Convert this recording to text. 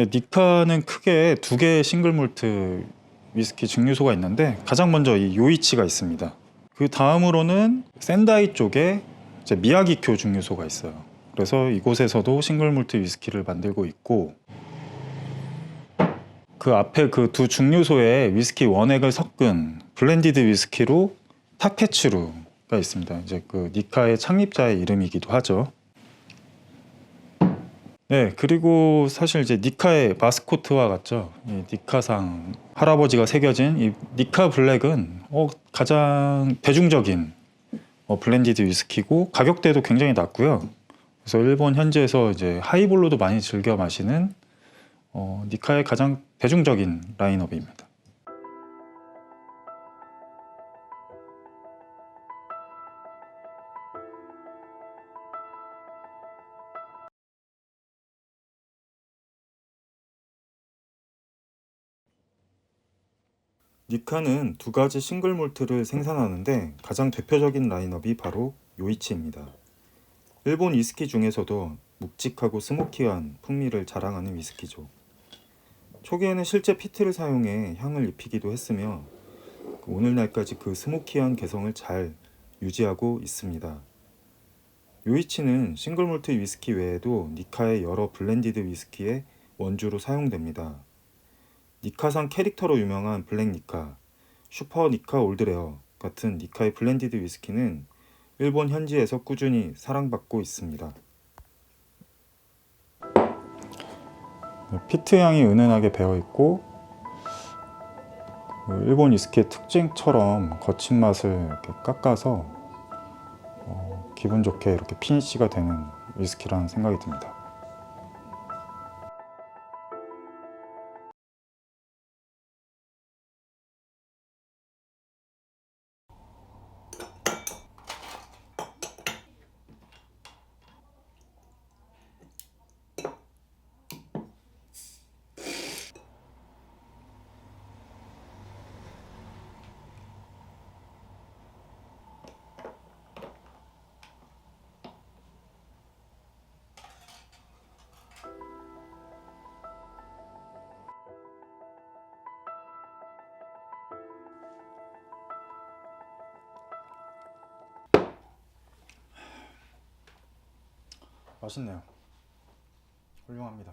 네, 니카는 크게 두 개의 싱글 몰트 위스키 증류소가 있는데 가장 먼저 이 요이치가 있습니다. 그 다음으로는 센다이 쪽에 이제 미야기쿄 증류소가 있어요. 그래서 이곳에서도 싱글 몰트 위스키를 만들고 있고 그 앞에 그 두 증류소에 위스키 원액을 섞은 블렌디드 위스키로 타케츠루가 있습니다. 이제 그 니카의 창립자의 이름이기도 하죠. 네, 그리고 사실 이제 니카의 마스코트와 같죠. 이 니카상 할아버지가 새겨진 이 니카 블랙은 어, 가장 대중적인 어, 블렌디드 위스키고 가격대도 굉장히 낮고요. 그래서 일본 현지에서 이제 하이볼로도 많이 즐겨 마시는 어, 니카의 가장 대중적인 라인업입니다. 니카는 두 가지 싱글 몰트를 생산하는데 가장 대표적인 라인업이 바로 요이치입니다. 일본 위스키 중에서도 묵직하고 스모키한 풍미를 자랑하는 위스키죠. 초기에는 실제 피트를 사용해 향을 입히기도 했으며 그 오늘날까지 그 스모키한 개성을 잘 유지하고 있습니다. 요이치는 싱글 몰트 위스키 외에도 니카의 여러 블렌디드 위스키의 원주로 사용됩니다. 니카상 캐릭터로 유명한 블랙 니카, 슈퍼 니카 올드레어 같은 니카의 블렌디드 위스키는 일본 현지에서 꾸준히 사랑받고 있습니다. 네, 피트 향이 은은하게 배어 있고 그 일본 위스키의 특징처럼 거친 맛을 이렇게 깎아서 어, 기분 좋게 이렇게 피니시가 되는 위스키라는 생각이 듭니다. 맛있네요. 훌륭합니다.